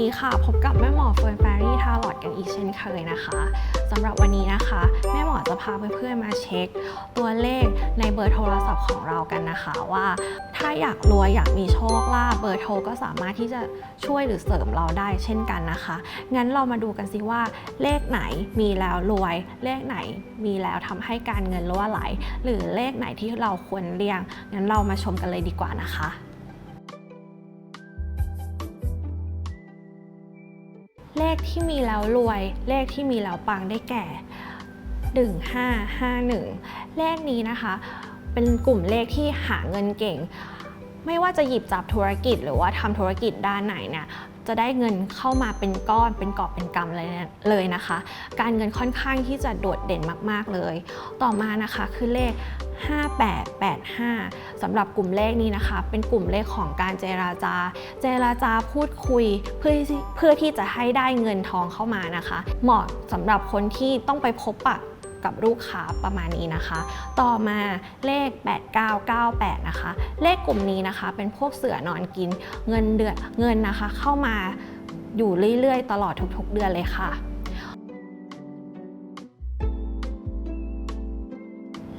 ดีค่ะ พบกับแม่หมอเฟิร์นแฟรี่ทาร์ลอดกันอีกเช่นเคยนะคะสำหรับวันนี้นะคะ แม่หมอจะพาเพื่อนๆมาเช็ค ตัวเลขในเบอร์โทรศัพท์ของเรากันนะคะ ว่าถ้าอยากรวยอยากมีโชคลาภเบอร์โทรก็สามารถที่จะช่วยหรือเสริมเราได้เช่นกันนะคะ งั้นเรามาดูกันสิว่าเลขไหนมีแล้วรวย เลขไหนมีแล้วทำให้การเงินรั่วไหล หรือเลขไหนที่เราควรเลี่ยงงั้นเรามาชมกันเลยดีกว่านะคะ ขที่มีแล้วรวย เลขที่มีแล้วปังได้แก่ 1551 เลขนี้นะคะ เป็นกลุ่มเลขที่หาเงินเก่ง ไม่ว่าจะหยิบจับธุรกิจหรือว่าทำธุรกิจด้านไหนเนี่ยจะได้เงินเข้ามาเป็นก้อนเป็นกอบเป็นกำเลยนะเลยนะคะ การเงินค่อนข้างที่จะโดดเด่นมาก ๆ เลย ต่อมานะคะคือเลข 5885 สำหรับกลุ่มเลขนี้นะคะ เป็นกลุ่มเลขของการเจราจา เจราจาพูดคุยเพื่อเพื่อที่จะให้ได้เงินทองเข้ามานะคะ เหมาะสำหรับคนที่ต้องไปพบปะกับลูกค้าประมาณนี้นะคะ ต่อมาเลข 8998 นะคะ เลขกลุ่มนี้นะคะ เป็นพวกเสือนอนกินเงินเดือนเงินนะคะ เข้ามาอยู่เรื่อยๆ ตลอดทุกๆ เดือนเลยค่ะ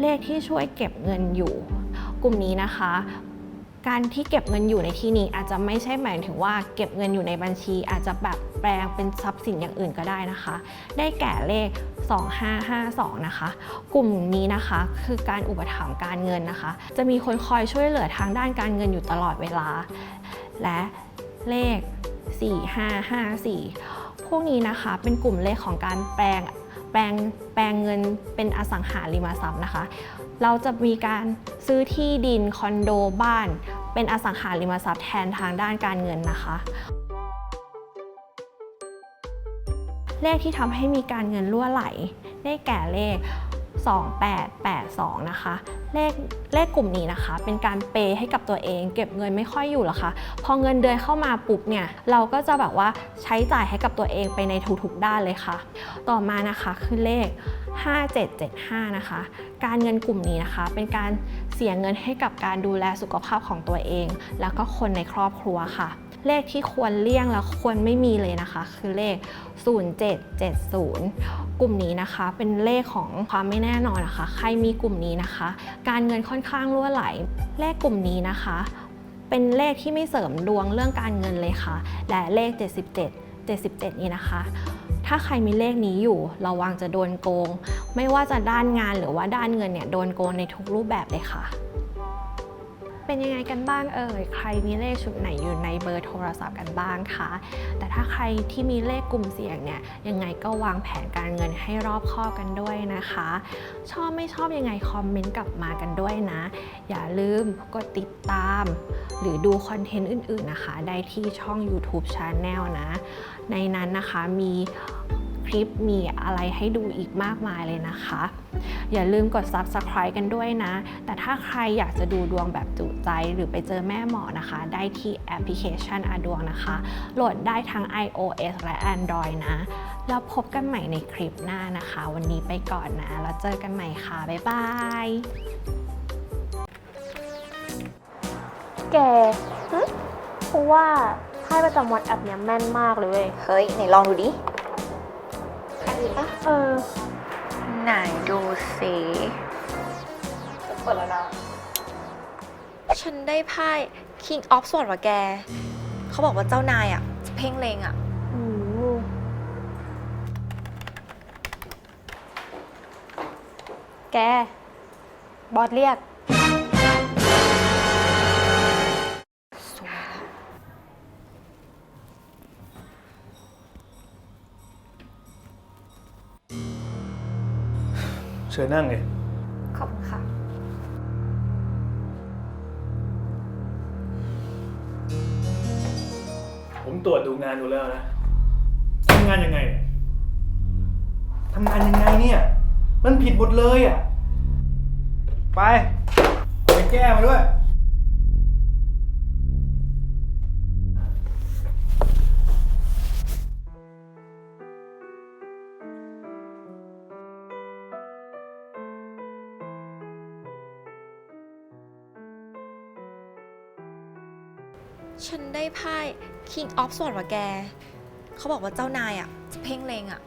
เลขที่ช่วยเก็บเงินอยู่ กลุ่มนี้นะคะ การที่เก็บเงินอยู่ในที่นี้อาจจะไม่ใช่หมายถึงว่าเก็บเงินอยู่ในบัญชี อาจจะแบบแปลงเป็นทรัพย์สินอย่างอื่นก็ได้นะคะ ได้แก่เลข 2552 นะคะ กลุ่มนี้นะคะคือการอุปถัมภ์การเงินนะคะ จะมีคนคอยช่วยเหลือทางด้านการเงินอยู่ตลอดเวลา และเลข 4554 พวกนี้นะคะเป็นกลุ่มเลขของการแปลงแปลงแปลงเงินเป็นอสังหาริมทรัพย์นะคะ เราจะมีการซื้อที่ดินคอนโดบ้าน เป็นอสังหาริมทรัพย์แทนทางด้านการเงินนะคะเลขที่ทำให้มีการเงินรั่วไหล ได้แก่เลข 2882 นะคะ เลขเลขกลุ่มนี้นะคะ เป็นการเปย์ให้กับตัวเอง เก็บเงินไม่ค่อยอยู่หรอกค่ะ พอเงินเดือนเข้ามาปุ๊บเนี่ยเราก็จะแบบว่าใช้จ่ายให้กับตัวเองไปในทุกๆด้านเลยค่ะ ต่อมานะคะคือเลข 5775 นะคะ การเงินกลุ่มนี้นะคะ เป็นการเสียเงินให้กับการดูแลสุขภาพของตัวเอง แล้วก็คนในครอบครัวค่ะ เลขที่ควรเลี่ยงและควรไม่มีเลยนะคะ คือเลข 0770 กลุ่มนี้นะคะ เป็นเลขของความไม่แน่นอนนะคะ ใครมีกลุ่มนี้นะคะ การเงินค่อนข้างรั่วไหล เลขกลุ่มนี้นะคะ เป็นเลขที่ไม่เสริมดวงเรื่องการเงินเลยค่ะ และเลข 77 77 นี้นะคะ ถ้าใครมีเลขนี้อยู่ ระวังจะโดนโกง ไม่ว่าจะด้านงานหรือว่าด้านเงินเนี่ย โดนโกงในทุกรูปแบบเลยค่ะ เป็นยังไงกันบ้างเอ่ย ใครมีเลขชุดไหนอยู่ในเบอร์โทรศัพท์กันบ้างคะ แต่ถ้าใครที่มีเลขกลุ่มเสี่ยงเนี่ย ยังไงก็วางแผนการเงินให้รอบคอบกันด้วยนะคะ ชอบไม่ชอบยังไงคอมเมนต์กลับมากันด้วยนะ อย่าลืมกดติดตาม หรือดูคอนเทนต์อื่นๆนะคะ ได้ที่ช่อง YouTube Channel นะ ในนั้นนะคะมีคลิปมีอะไรให้ดูอีกมากมายเลยนะคะ อย่าลืมกด Subscribe กันด้วยนะ แต่ถ้าใครอยากจะดูดวงแบบจุใจหรือไปเจอแม่หมอนะคะ ได้ที่แอปพลิเคชันอาดวงนะคะ โหลดได้ทั้ง iOS และ Android นะ แล้วพบกันใหม่ในคลิปหน้านะคะ วันนี้ไปก่อนนะ แล้วเจอกันใหม่ค่ะ บ๊ายบายแกเพราะว่าไพ่ประจำวันแอปเนี้ยแม่นมากเลยเว้ยเฮ้ยไหนลองดูดิอันนี้ปะเออ ไหนดูสิเปิดแล้วนะ ฉันได้ไพ่ King of Swords ว่ะแก เขาบอกว่าเจ้านายอะ เพ่งเลงอะอืมแก บอสเรียก เชิญนั่งเลยขอบคุณค่ะ ผมตรวจดูงานดูแล้วนะทำงานยังไงเนี่ยทำงานยังไงเนี่ย มันผิดหมดเลยอะ ไป ไปแก้มาด้วย ฉันได้ไพ่ King of Swords ว่ะแก เขาบอกว่าเจ้านายอะจะเพ่งเลงอะ